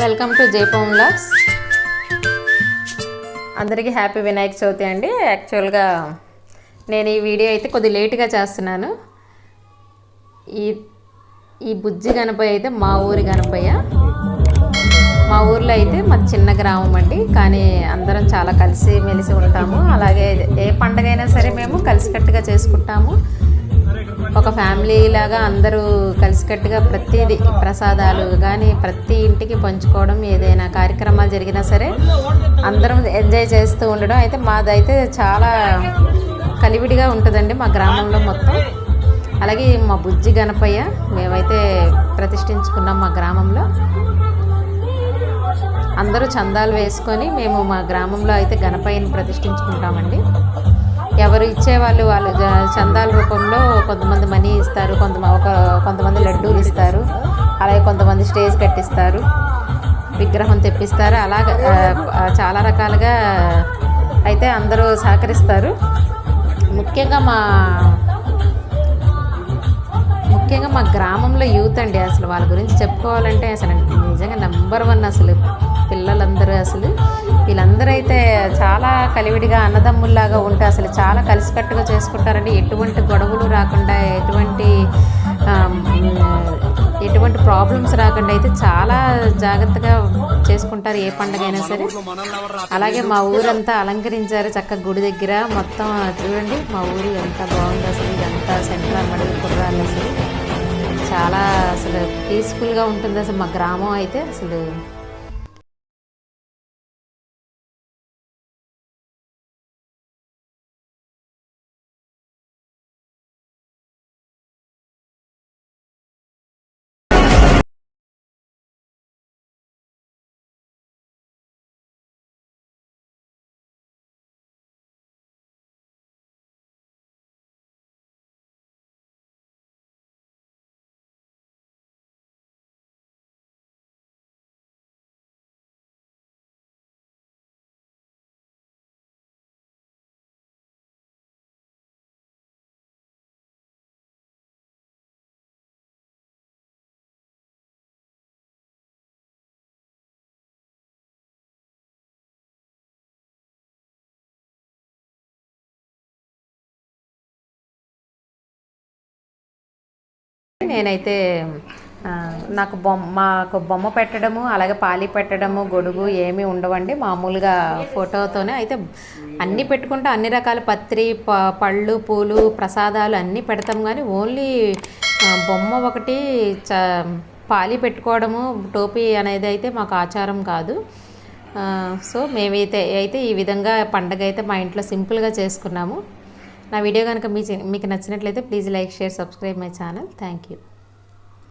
Welcome to జైపం lakhs అందరికీ happy Vinayaka Chavithi అండి. యాక్చువల్గా నేను ఈ వీడియో అయితే కొద్ది లేటుగా చేస్తున్నాను. ఈ ఈ బుజ్జి గణపయ్య అయితే మా ఊరి గణపయ్య. మా ఊర్లో అయితే మా చిన్న గ్రామం అండి. కానీ అందరం చాలా కలిసి మెలిసి ఉంటాము. అలాగే ఏ పండగ అయినా సరే మేము కలిసికట్టుగా చేసుకుంటాము. ఒక ఫ్యామిలీ లాగా అందరూ కలిసికట్టుగా ప్రతిదీ ప్రసాదాలు కానీ ప్రతి ఇంటికి పంచుకోవడం ఏదైనా కార్యక్రమాలు జరిగినా సరే అందరం ఎంజాయ్ చేస్తూ ఉండడం. అయితే మాదైతే చాలా కలివిడిగా ఉంటుందండి మా గ్రామంలో మొత్తం. అలాగే మా బుజ్జి గణపయ్య మేమైతే ప్రతిష్ఠించుకున్నాం మా గ్రామంలో. అందరూ చందాలు వేసుకొని మేము మా గ్రామంలో అయితే గణపయ్యని ప్రతిష్ఠించుకుంటామండి. ఎవరు ఇచ్చేవాళ్ళు వాళ్ళు చందాలు ఇస్తారు. కొంతమంది ఒక కొంతమంది లడ్డూలు ఇస్తారు. అలాగే కొంతమంది స్టేజ్ కట్టిస్తారు. విగ్రహం తెప్పిస్తారు. అలాగ చాలా రకాలుగా అయితే అందరూ సహకరిస్తారు. ముఖ్యంగా మా ముఖ్యంగా మా గ్రామంలో యూత్ అండి అసలు. వాళ్ళ గురించి చెప్పుకోవాలంటే అసలు నిజంగా నెంబర్ వన్ అసలు. పిల్లలందరూ అసలు. వీళ్ళందరూ అయితే చాలా కలివిడిగా అన్నదమ్ముల్లాగా ఉంటే అసలు చాలా కలిసికట్టుగా చేసుకుంటారండి. ఎటువంటి గొడవలు రాకుండా ఎటువంటి ప్రాబ్లమ్స్ రాకుండా అయితే చాలా జాగ్రత్తగా చేసుకుంటారు ఏ పండుగ అయినా సరే. అలాగే మా ఊరంతా అలంకరించారు చక్కగా గుడి దగ్గర. మొత్తం చూడండి మా ఊరు ఎంత బాగుంది అసలు ఇదంతా సెంటర్ మడుగు కుర్రాలు అసలు. చాలా అసలు పీస్ఫుల్గా ఉంటుంది అసలు మా గ్రామం అయితే అసలు. నేనైతే నాకు బొమ్మ మాకు బొమ్మ పెట్టడము అలాగే పాలి పెట్టడము గొడుగు ఏమీ ఉండవండి. మామూలుగా ఫోటోతోనే అయితే అన్నీ పెట్టుకుంటే అన్ని రకాల పత్రి ప పళ్ళు పూలు ప్రసాదాలు అన్నీ పెడతాం. కానీ ఓన్లీ బొమ్మ ఒకటి చ పాలి పెట్టుకోవడము టోపీ అనేది అయితే మాకు ఆచారం కాదు. సో మేమైతే అయితే ఈ విధంగా పండగ అయితే మా ఇంట్లో సింపుల్గా చేసుకున్నాము. నా వీడియో కనుక మీ మీకు నచ్చినట్లయితే please like share subscribe my channel. Thank you.